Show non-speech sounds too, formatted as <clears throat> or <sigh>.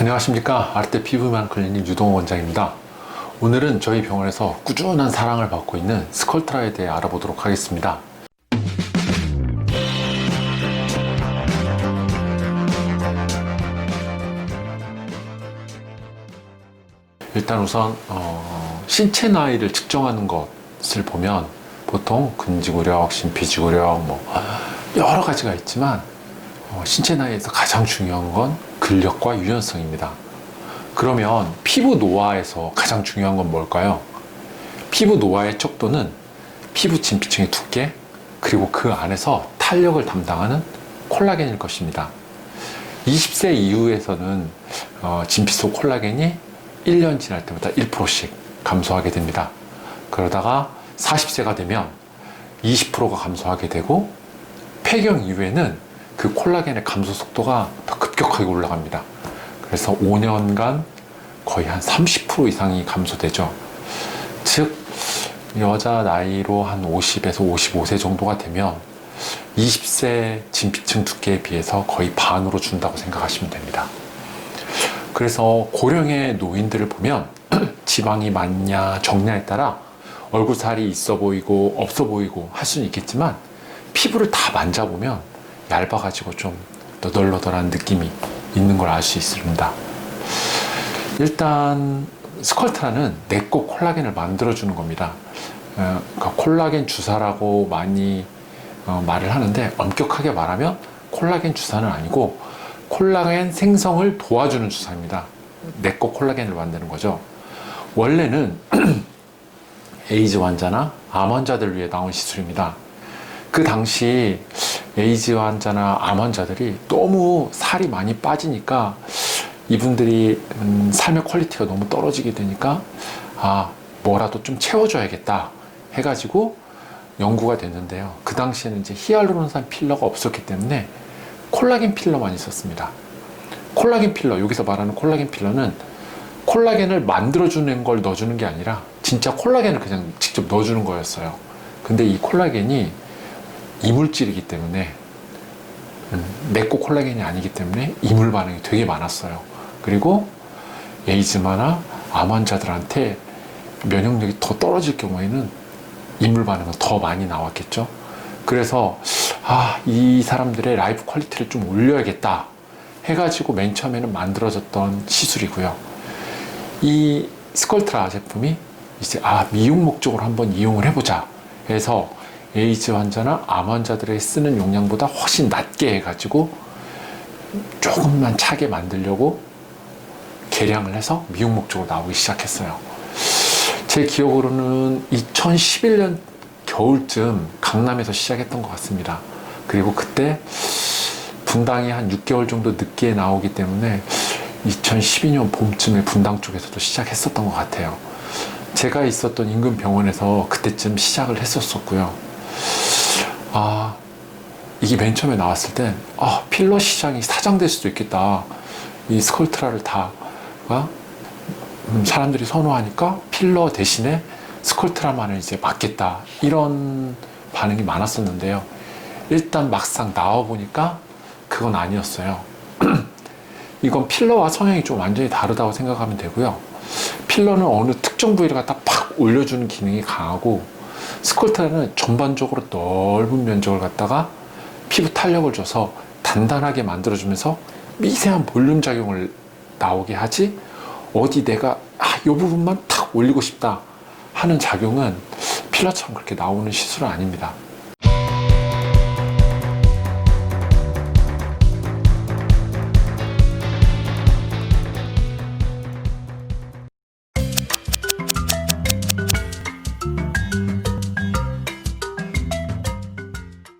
안녕하십니까. 아르테 피부만 클리닉 유동호 원장입니다. 오늘은 저희 병원에서 꾸준한 사랑을 받고 있는 스컬트라에 대해 알아보도록 하겠습니다. 일단 우선 어, 신체 나이를 측정하는 것을 보면 보통 근지구력, 심피지구력 뭐 여러 가지가 있지만 어, 신체 나이에서 가장 중요한 건 근력과 유연성입니다. 그러면 피부 노화에서 가장 중요한 건 뭘까요? 피부 노화의 척도는 피부 진피층의 두께 그리고 그 안에서 탄력을 담당하는 콜라겐일 것입니다. 20세 이후에서는 어, 진피 속 콜라겐이 1년 지날 때마다 1%씩 감소하게 됩니다. 그러다가 40세가 되면 20%가 감소하게 되고 폐경 이후에는 그 콜라겐의 감소 속도가 더 급격하게 올라갑니다. 그래서 5년간 거의 한 30% 이상이 감소되죠. 즉, 여자 나이로 한 50에서 55세 정도가 되면 20세 진피층 두께에 비해서 거의 반으로 준다고 생각하시면 됩니다. 그래서 고령의 노인들을 보면 <clears throat> 지방이 많냐 적냐에 따라 얼굴 살이 있어 보이고 없어 보이고 할 수는 있겠지만 피부를 다 만져보면 얇아가지고 좀 너덜너덜한 느낌이 있는 걸 알 수 있습니다. 일단 스컬트라는 내꺼 콜라겐을 만들어주는 겁니다. 어, 그러니까 콜라겐 주사라고 많이 어, 말을 하는데 엄격하게 말하면 콜라겐 주사는 아니고 콜라겐 생성을 도와주는 주사입니다. 내꺼 콜라겐을 만드는 거죠. 원래는 <clears throat> 에이즈 환자나 암 환자들을 위해 나온 시술입니다. 그 당시 에이즈 환자나 암 환자들이 너무 살이 많이 빠지니까 이분들이 음, 삶의 퀄리티가 너무 떨어지게 되니까 아 뭐라도 좀 채워줘야겠다 해가지고 연구가 됐는데요. 그 당시에는 이제 히알루론산 필러가 없었기 때문에 콜라겐 필러만 있었습니다. 콜라겐 필러 여기서 말하는 콜라겐 필러는 콜라겐을 만들어주는 걸 넣어주는 게 아니라 진짜 콜라겐을 그냥 직접 넣어주는 거였어요. 근데 이 콜라겐이 이물질이기 때문에 음, 내꺼 콜라겐이 아니기 때문에 이물 반응이 되게 많았어요. 그리고 에이즈마나 암 환자들한테 면역력이 더 떨어질 경우에는 이물 반응은 더 많이 나왔겠죠. 그래서 아, 이 사람들의 라이프 퀄리티를 좀 올려야겠다 해가지고 맨 처음에는 만들어졌던 시술이고요. 이 스컬트라 제품이 이제 아 미용 목적으로 한번 이용을 해보자 해서 에이즈 환자나 암 환자들에 쓰는 용량보다 훨씬 낮게 해가지고 조금만 차게 만들려고 개량을 해서 미용 목적으로 나오기 시작했어요. 제 기억으로는 2011년 겨울쯤 강남에서 시작했던 것 같습니다. 그리고 그때 분당이 한 6개월 정도 늦게 나오기 때문에 2012년 봄쯤에 분당 쪽에서도 시작했었던 것 같아요. 제가 있었던 인근 병원에서 그때쯤 시작을 했었었고요. 아, 이게 맨 처음에 나왔을 땐, 아, 필러 시장이 사장될 수도 있겠다. 이 스컬트라를 다, 가 음, 사람들이 선호하니까 필러 대신에 스컬트라만을 이제 맞겠다. 이런 반응이 많았었는데요. 일단 막상 나와보니까 그건 아니었어요. <clears throat> 이건 필러와 성향이 좀 완전히 다르다고 생각하면 되고요. 필러는 어느 특정 부위를 갖다 팍 올려주는 기능이 강하고 스컬트라는 전반적으로 넓은 면적을 갖다가 피부 탄력을 줘서 단단하게 만들어주면서 미세한 볼륨 작용을 나오게 하지 어디 내가 아, 이 부분만 탁 올리고 싶다 하는 작용은 필러처럼 그렇게 나오는 시술은 아닙니다.